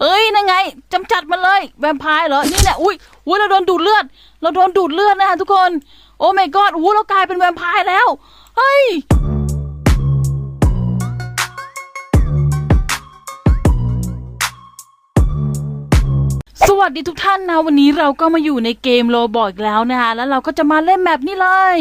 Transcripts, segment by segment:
เอ้ยนั่นไงจำจัดมันเลยแวมไพร์เหรอนี่แหละอุ้ยอุ้ยเราโดนดูดเลือด เราโดนดูดเลือดนะฮะทุกคน โอ้ my god อู้เรากลายเป็นแวมไพร์แล้วเฮ้ยสวัสดีทุกท่านนะ วันนี้เราก็มาอยู่ในเกมโลบอกอีกแล้วนะคะ แล้วเราก็จะมาเล่นแมปนี้เลย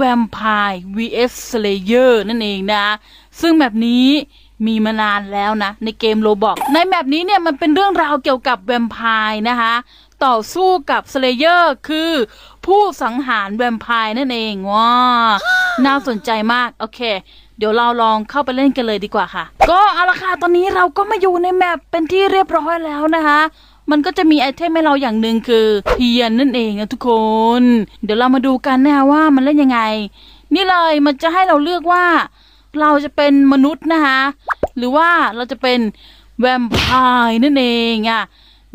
Vampire vs Slayer นั่นเองนะ ซึ่งแมปนี้ มีมานานแล้วนะ ในเกมโลบอกในแมปนี้เนี่ยมันเป็นเรื่องราวเกี่ยวกับแวมไพร์นะคะ ต่อสู้กับ Slayer คือ ผู้สังหารแวมไพร์นั่นเองว้าน่าสนใจมาก โอเค เดี๋ยวเราลองเข้าไปเล่นกันเลยดีกว่าค่ะ ก็เอาละค่ะตอนนี้เราก็มาอยู่ในแมปเป็นที่เรียบร้อยแล้วนะคะมันก็จะมีไอเทมให้เราอย่างหนึ่งคือเทียนนั่นเองนะทุกคน เดี๋ยวเรามาดูกันนะคะว่ามันเล่นยังไง นี่เลยมันจะให้เราเลือกว่า เราจะเป็นมนุษย์นะคะ หรือว่าเราจะเป็นแวมไพร์นั่นเองอะ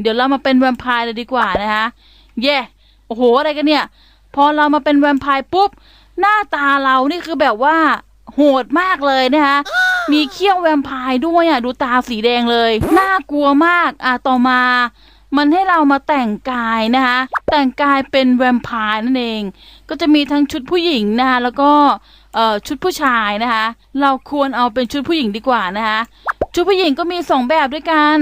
เดี๋ยวเรามาเป็นแวมไพร์เลยดีกว่านะคะเย่โอ้โหอะไรกันเนี่ย พอเรามาเป็นแวมไพร์ปุ๊บ หน้าตาเรานี่คือแบบว่าโหดมากเลยนะคะมีเขี้ยวแวมไพร์ด้วยอะดูตาสีแดงเลย น่ากลัวมากอะต่อมา มันให้เรามาแต่งกายนะคะ แต่งกายเป็นแวมไพร์นั่นเอง ก็จะมีทั้งชุดผู้หญิงนะคะแล้วก็ชุดผู้ชายนะคะ เราควรเอาเป็นชุดผู้หญิงดีกว่านะคะชุดผู้หญิงก็มีสองแบบด้วยกัน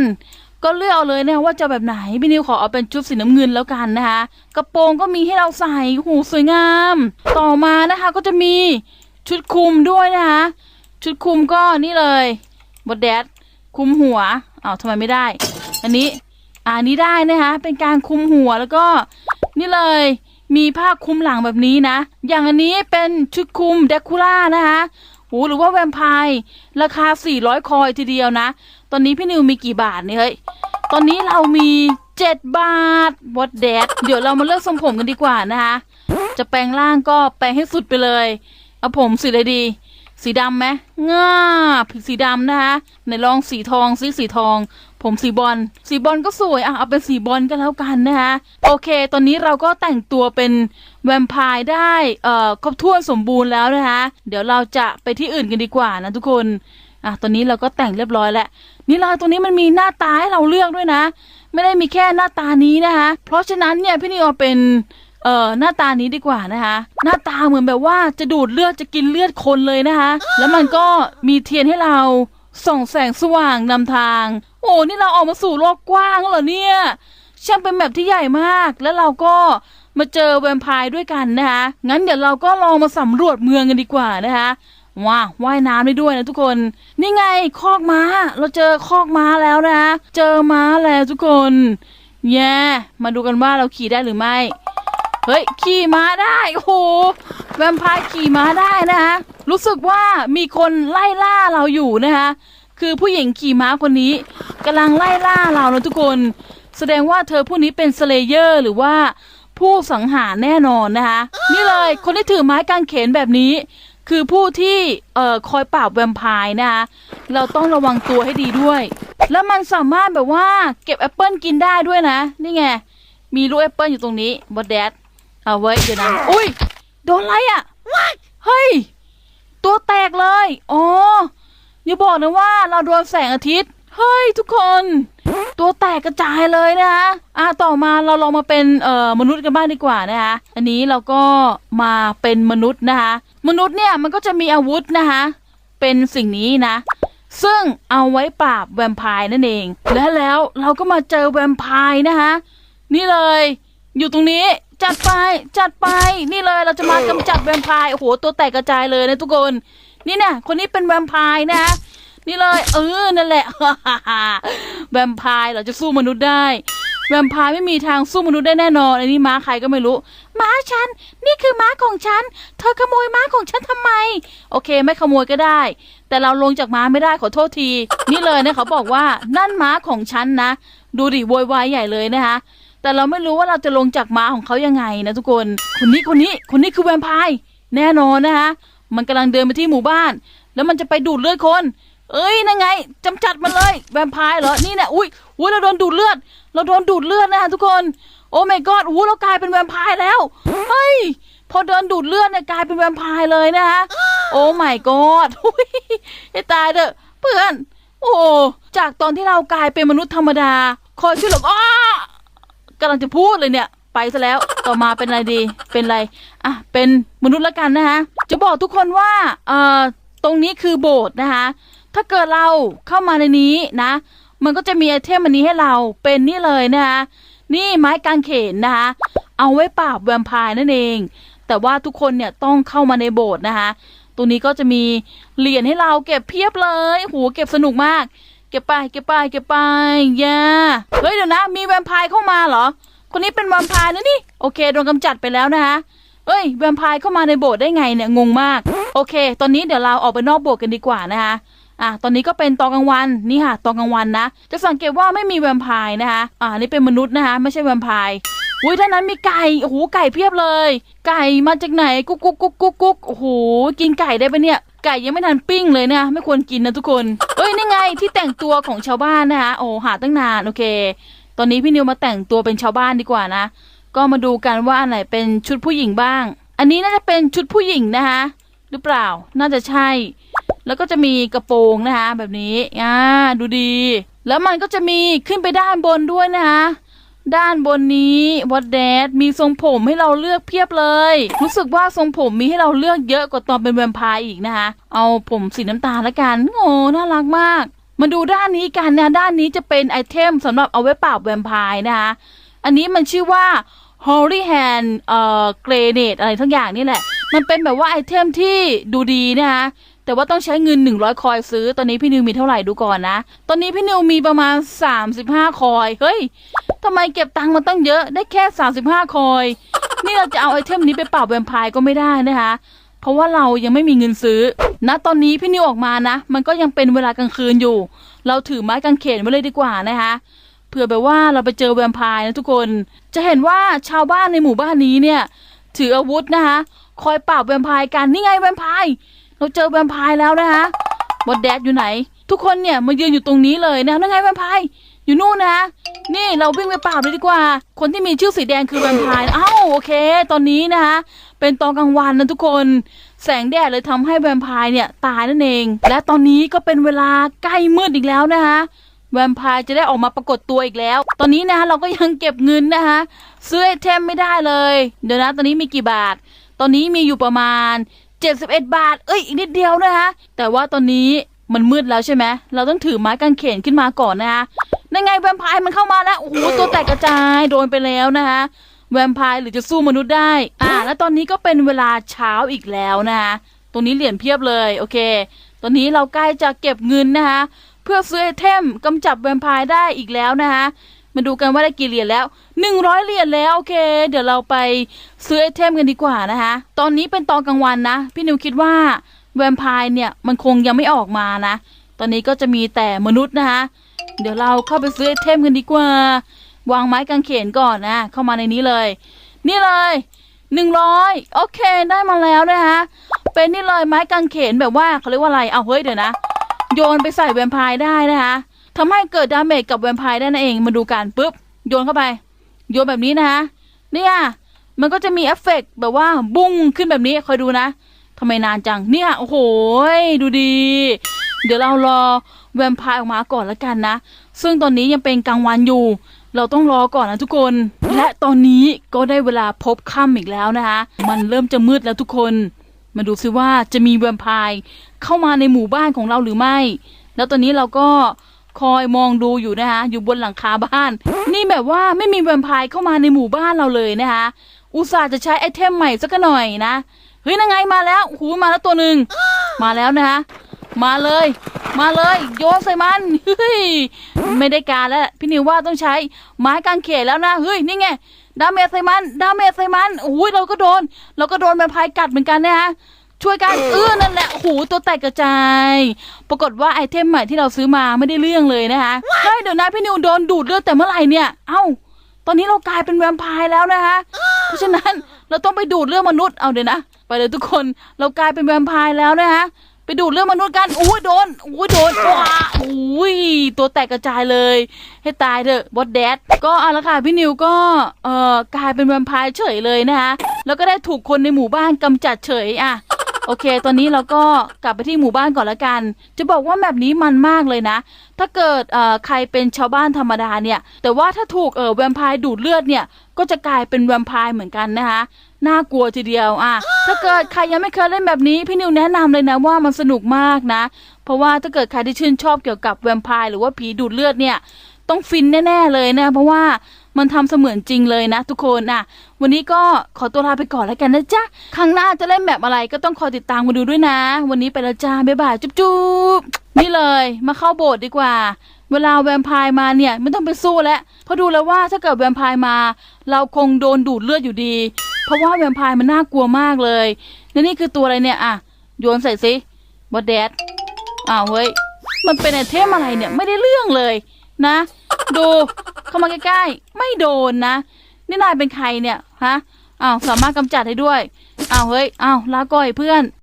ก็เลือกเอาเลยนะคะว่าจะแบบไหนพี่นิวขอเอาเป็นชุดสีน้ำเงินแล้วกันนะคะกระโปรงก็มีให้เราใส่หูสวยงาม ต่อมานะคะก็จะมีชุดคลุมด้วยนะคะชุดคลุมก็นี่เลยบดแดดคลุมหัวอ้าวทำไมไม่ได้ อันนี้ อันนี้ได้นะคะ เป็นการคุมหัวแล้วก็นี่เลยมีผ้าคลุมหลังแบบนี้นะ อย่างอันนี้เป็นชุดคลุมเดคูล่านะคะโหหรือว่าแวมไพร์ราคา 400 คอยทีเดียวนะ ตอนนี้พี่นิวมีกี่บาทเนี่ยเฮ้ย ตอนนี้เรามี 7 บาทวอดแดดเดี๋ยวเรามาเลือกทรงผมกันดีกว่านะคะ จะแปลงร่างก็แปลงให้สุดไปเลย เอาผมสีอะไรดี สีดำไหมง่าผิดสีดำนะคะไหนลองสีทองซิสีทอง ผมสีบอลสีบอลก็สวยอะเอาเป็นสีบอลก็แล้วกันนะคะโอเค ตอนนี้เราก็แต่งตัวเป็นแวมไพร์ได้เอ่อครบถ้วนสมบูรณ์แล้วนะคะเดี๋ยวเราจะไปที่อื่นกันดีกว่านะทุกคนอะตอนนี้เราก็แต่งเรียบร้อยแล้วนี่เราตรงนี้มันมีหน้าตาให้เราเลือกด้วยนะ ไม่ได้มีแค่หน้าตานี้นะคะเพราะฉะนั้นเนี่ยพี่นิวเอาเป็นเอ่อหน้าตานี้ดีกว่านะคะหน้าตาเหมือนแบบว่าจะดูดเลือดจะกินเลือดคนเลยนะคะแล้วมันก็มีเทียนให้เรา ส่องแสงสว่างนำทาง โอ้นี่เราออกมาสู่โลกกว้างแล้วเหรอเนี่ยช่างเป็นแบบที่ใหญ่มาก แล้วเราก็มาเจอแวมไพร์ด้วยกันนะคะงั้นเดี๋ยวเราก็ลองมาสำรวจเมืองกันดีกว่านะคะว้าวว่ายน้ำได้ด้วยนะทุกคน นี่ไงคอกม้า เราเจอคอกม้าแล้วนะ เจอม้าแล้วทุกคนแย่มาดูกันว่าเราขี่ได้หรือไม่ เฮ้ย ขี่ม้าได้ โอ้โห แวมไพร์ขี่ม้าได้นะคะ รู้สึกว่ามีคนไล่ล่าเราอยู่นะคะ คือผู้หญิงขี่ม้าคนนี้กำลังไล่ล่าเรานะทุกคน แสดงว่าเธอผู้นี้เป็นสเลเยอร์หรือว่าผู้สังหารแน่นอนนะคะ นี่เลยคนที่ถือไม้กางเขนแบบนี้ คือผู้ที่เอ่อคอยปราบแวมไพร์นะคะเราต้องระวังตัวให้ดีด้วย แล้วมันสามารถแบบว่าเก็บแอปเปิลกินได้ด้วยนะ นี่ไง มีลูกแอปเปิลอยู่ตรงนี้บอดแดดเอาไว้เดี๋ยวนะอุ้ยโดนอะไรอะเฮ้ย ตัวแตกเลยอ๋ออย่าบอกนะว่าเราโดนแสงอาทิตย์ เฮ้ยทุกคน ตัวแตกกระจายเลยนะคะอะต่อมาเราลองมาเป็นเอ่อมนุษย์กันบ้างดีกว่านะคะอันนี้เราก็มาเป็นมนุษย์นะคะ มนุษย์เนี่ยมันก็จะมีอาวุธนะคะเป็นสิ่งนี้นะ ซึ่งเอาไว้ปราบแวมไพร์นั่นเอง และแล้วเราก็มาเจอแวมไพร์นะคะนี่เลย อยู่ตรงนี้ จัดไปจัดไปนี่เลยเราจะมากำจัดแวมไพร์โอ้โหตัวแตกกระจายเลยนะทุกคน นี่เนี่ยคนนี้เป็นแวมไพร์นะ นี่เลย เออนั่นแหละ แวมไพร์เราจะสู้มนุษย์ได้ แวมไพร์ไม่มีทางสู้มนุษย์ได้แน่นอนอันนี้ม้าใครก็ไม่รู้ ม้าฉัน นี่คือม้าของฉัน เธอขโมยม้าของฉันทำไม โอเค ไม่ขโมยก็ได้ แต่เราลงจากม้าไม่ได้ขอโทษที นี่เลยนะเขาบอกว่านั่นม้าของฉันนะ ดูดิโวยวายใหญ่เลยนะคะ แต่เราไม่รู้ว่าเราจะลงจากม้าของเขายังไงนะทุกคน คนนี้คนนี้คนนี้คือแวมไพร์แน่นอนนะคะมันกำลังเดินไปที่หมู่บ้าน แล้วมันจะไปดูดเลือดคน เอ้ยนั่นไงจำจัดมันเลยแวมไพร์เหรอนี่เนี่ยอุ้ยอุ้ยเราโดนดูดเลือด เราโดนดูดเลือดนะคะทุกคนโอ้ my god อู้เรากลายเป็นแวมไพร์แล้วเฮ้ยพอเดินดูดเลือดเนี่ยกลายเป็นแวมไพร์เลยนะคะโอ้ my god อุ้ยให้ตายเถอะเพื่อน โอ้จากตอนที่เรากลายเป็นมนุษย์ธรรมดาคอยช่วยเหลืออ้อ กำลังจะพูดเลยเนี่ย ไปซะแล้วต่อมาเป็นอะไรดี เป็นอะไรอะเป็นมนุษย์ละกันนะคะจะบอกทุกคนว่าเอ่อตรงนี้คือโบสถ์นะคะ ถ้าเกิดเราเข้ามาในนี้นะ มันก็จะมีไอเทมอันนี้ให้เราเป็นนี่เลยนะคะนี่ไม้กางเขนนะคะ เอาไว้ปราบแวมไพร์นั่นเอง แต่ว่าทุกคนเนี่ยต้องเข้ามาในโบสถ์นะคะตรงนี้ก็จะมีเหรียญให้เราเก็บเพียบเลยโหเก็บสนุกมาก เก็บไปเก็บไปเก็บไปอย่าเฮ้ยเดี๋ยวนะ มีแวมไพร์เข้ามาเหรอ คนนี้เป็นแวมไพร์นะนี่โอเคโดนกำจัดไปแล้วนะคะเอ้ยแวมไพร์เข้ามาในโบสถ์ได้ไงเนี่ยงงมาก โอเค ตอนนี้เดี๋ยวเราออกไปนอกโบสถ์กันดีกว่านะคะอะตอนนี้ก็เป็นตอนกลางวันนี่ค่ะตอนกลางวันนะ จะสังเกตว่าไม่มีแวมไพร์นะคะอ่านี่เป็นมนุษย์นะคะไม่ใช่แวมไพร์ อุ้ยท่านั้นมีไก่โอ้โหไก่เพียบเลย ไก่มาจากไหนกุ๊กกุ๊กกุ๊กกุ๊กกุ๊กโอ้โหกินไก่ได้ปะเนี่ย ไก่ยังไม่ทันปิ้งเลยนะ ไม่ควรกินนะทุกคนเอ้ยนี่ไงที่แต่งตัวของชาวบ้านนะคะโอ้หาตั้งนานโอเค ตอนนี้พี่นิวมาแต่งตัวเป็นชาวบ้านดีกว่านะ ก็มาดูกันว่าอันไหนเป็นชุดผู้หญิงบ้าง อันนี้น่าจะเป็นชุดผู้หญิงนะคะหรือเปล่าน่าจะใช่ แล้วก็จะมีกระโปรงนะคะแบบนี้อ่าดูดี แล้วมันก็จะมีขึ้นไปด้านบนด้วยนะคะ ด้านบนนี้วัดแดดมีทรงผมให้เราเลือกเพียบเลย รู้สึกว่าทรงผมมีให้เราเลือกเยอะกว่าตอนเป็นแวมไพร์อีกนะคะ เอาผมสีน้ำตาลละกันโอ้น่ารักมาก มาดูด้านนี้กันนะด้านนี้จะเป็นไอเทมสำหรับเอาไว้ปราบแวมไพร์นะคะ อันนี้มันชื่อว่า Holy Hand เอ่อ Grenade อะไรทั้งอย่างนี่แหละ มันเป็นแบบว่าไอเทมที่ดูดีนะคะ แต่ว่าต้องใช้เงิน 100 คอยซื้อ ตอนนี้พี่นิวมีเท่าไหร่ดูก่อนนะ ตอนนี้พี่นิวมีประมาณ 35 คอย เฮ้ยทำไมเก็บตังค์มาตั้งเยอะ ได้แค่ 35 คอย นี่เราจะเอาไอเทมนี้ไปปราบแวมไพร์ก็ไม่ได้นะคะ เพราะว่าเรายังไม่มีเงินซื้อ ณ ตอนนี้พี่นิวออกมานะ มันก็ยังเป็นเวลากลางคืนอยู่ เราถือไม้กางเขนไว้เลยดีกว่านะคะเผื่อแบบว่าเราไปเจอแวมไพร์นะทุกคน จะเห็นว่าชาวบ้านในหมู่บ้านนี้เนี่ย ถืออาวุธนะคะ คอยปราบแวมไพร์กัน นี่ไงแวมไพร์ เราเจอแวมไพร์แล้วนะคะบอดแดดอยู่ไหน ทุกคนเนี่ยมายืนอยู่ตรงนี้เลยนะนั่นไงแวมไพร์อยู่นู่นนะ นี่เราวิ่งไปปราบเลยดีกว่า คนที่มีชื่อสีแดงคือแวมไพร์อ้าวโอเค ตอนนี้นะคะเป็นตอนกลางวันนะทุกคน แสงแดดเลยทำให้แวมไพร์เนี่ยตายนั่นเอง และตอนนี้ก็เป็นเวลาใกล้มืดอีกแล้วนะคะแวมไพร์จะได้ออกมาปรากฏตัวอีกแล้ว ตอนนี้นะคะเราก็ยังเก็บเงินนะคะซื้อไอเทมไม่ได้เลย เดี๋ยวนะ ตอนนี้มีกี่บาท ตอนนี้มีอยู่ประมาณ 71 บาท เอ้ย อีกนิดเดียวนะคะแต่ว่าตอนนี้มันมืดแล้วใช่ไหม เราต้องถือไม้กางเขนขึ้นมาก่อนนะคะนั่นไงแวมไพร์มันเข้ามาแล้ว โอ้โห ตัวแตกกระจายโดนไปแล้วนะคะแวมไพร์หรือจะสู้มนุษย์ได้ อ่า แล้วตอนนี้ก็เป็นเวลาเช้าอีกแล้วนะคะตรงนี้เหรียญเพียบเลย โอเค ตอนนี้เราใกล้จะเก็บเงินนะคะ เพื่อซื้อไอเทมกำจัดแวมไพร์ได้อีกแล้วนะคะ มาดูกันว่าได้กี่เหรียญแล้วหนึ่งร้อยเหรียญแล้วโอเค เดี๋ยวเราไปซื้อไอเทมกันดีกว่านะคะ ตอนนี้เป็นตอนกลางวันนะ พี่นิวคิดว่าแวมไพร์เนี่ยมันคงยังไม่ออกมานะ ตอนนี้ก็จะมีแต่มนุษย์นะคะ เดี๋ยวเราเข้าไปซื้อไอเทมกันดีกว่า วางไม้กางเขนก่อนนะ เข้ามาในนี้เลย นี่เลยหนึ่งร้อยโอเคได้มาแล้วนะคะเป็นนี่เลยไม้กางเขนแบบว่าเขาเรียกว่าอะไรเอาเฮ้ยเดี๋ยวนะ โยนไปใส่แวมไพร์ได้นะคะ ทำให้เกิดดาเมจกับแวมไพร์ได้นั่นเองมาดูกันปุ๊บ โยนเข้าไป โยนแบบนี้นะคะเนี่ยมันก็จะมีเอฟเฟกต์แบบว่าบุ้งขึ้นแบบนี้คอยดูนะทำไมนานจังเนี่ยโอ้โหดูดี เดี๋ยวเรารอแวมไพร์ออกมาก่อนละกันนะ ซึ่งตอนนี้ยังเป็นกลางวันอยู่ เราต้องรอก่อนนะทุกคน และตอนนี้ก็ได้เวลาพบค่ำอีกแล้วนะคะ มันเริ่มจะมืดแล้วทุกคน มาดูซิว่าจะมีแวมไพร์เข้ามาในหมู่บ้านของเราหรือไม่ แล้วตอนนี้เราก็ คอยมองดูอยู่นะคะ อยู่บนหลังคาบ้าน นี่แบบว่าไม่มีแวมไพร์เข้ามาในหมู่บ้านเราเลยนะคะ อุตส่าห์จะใช้ไอเทมใหม่สักหน่อยนะเฮ้ยนังไงมาแล้วหูมาแล้วตัวหนึ่งมาแล้วนะคะ มาเลย มาเลย โยนใส่มันเฮ้ยไม่ได้การแล้วพี่นิวว่าต้องใช้ไม้กางเขนแล้วนะเฮ้ยนี่ไงดาเมจใส่มันดาเมจใส่มันโอ้ยเราก็โดน เราก็โดนแวมไพร์กัดเหมือนกันนะฮะ ช่วยกันเออนั่นแหละโอ้โหตัวแตกกระจาย ปรากฏว่าไอเทมใหม่ที่เราซื้อมาไม่ได้เรื่องเลยนะคะเฮ้ยเดี๋ยวนะพี่นิวโดนดูดเลือดแต่เมื่อไหร่เนี่ย เอ้า ตอนนี้เรากลายเป็นแวมไพร์แล้วนะคะ เพราะฉะนั้นเราต้องไปดูดเลือดมนุษย์เอาเดี๋ยวนะไปเลยทุกคนเรากลายเป็นแวมไพร์แล้วนะคะไปดูดเลือดมนุษย์กันอุ้ยโดนอุ้ยโดนว้าอุ้ยตัวแตกกระจายเลย ให้ตายเถอะบอสแดดก็เอาละค่ะพี่นิวก็เอ่อกลายเป็นแวมไพร์เฉยเลยนะคะแล้วก็ได้ถูกคนในหมู่บ้านกำจัดเฉยอะ โอเค ตอนนี้เราก็กลับไปที่หมู่บ้านก่อนละกัน จะบอกว่าแบบนี้มันมากเลยนะ ถ้าเกิดเอ่อใครเป็นชาวบ้านธรรมดาเนี่ย แต่ว่าถ้าถูกเอ่อแวมไพร์ดูดเลือดเนี่ย ก็จะกลายเป็นแวมไพร์เหมือนกันนะคะ น่ากลัวทีเดียวอะถ้าเกิดใครยังไม่เคยเล่นแบบนี้พี่นิวแนะนำเลยนะว่ามันสนุกมากนะ เพราะว่าถ้าเกิดใครที่ชื่นชอบเกี่ยวกับแวมไพร์หรือว่าผีดูดเลือดเนี่ย ต้องฟินแน่ ๆเลยนะ เพราะว่ามันทำเสมือนจริงเลยนะทุกคนอะ วันนี้ก็ขอตัวลาไปก่อนแล้วกันนะจ๊ะครั้งหน้าจะเล่นแบบอะไรก็ต้องคอยติดตามมาดูด้วยนะ วันนี้ไปและจ้าบ๊ายบายจุ๊บๆนี่เลย มาเข้าโบสถ์ดีกว่า เวลาแวมไพร์มาเนี่ยไม่ต้องไปสู้แล้วเพราะดูแล้วว่าถ้าเกิดแวมไพร์มา เราคงโดนดูดเลือดอยู่ดี เพราะว่าแวมไพร์มันน่ากลัวมากเลยและนี่คือตัวอะไรเนี่ยอะโยนใส่สิบอดแดดอ้าวเฮ้ยมันเป็นไอเทมอะไรเนี่ยไม่ได้เรื่องเลยนะ ดูเข้ามาใกล้ๆไม่โดนนะ นี่นายเป็นใครเนี่ยฮะอ้าวสามารถกำจัดให้ด้วยอ้าวเฮ้ยอ้าวลาก่อยเพื่อน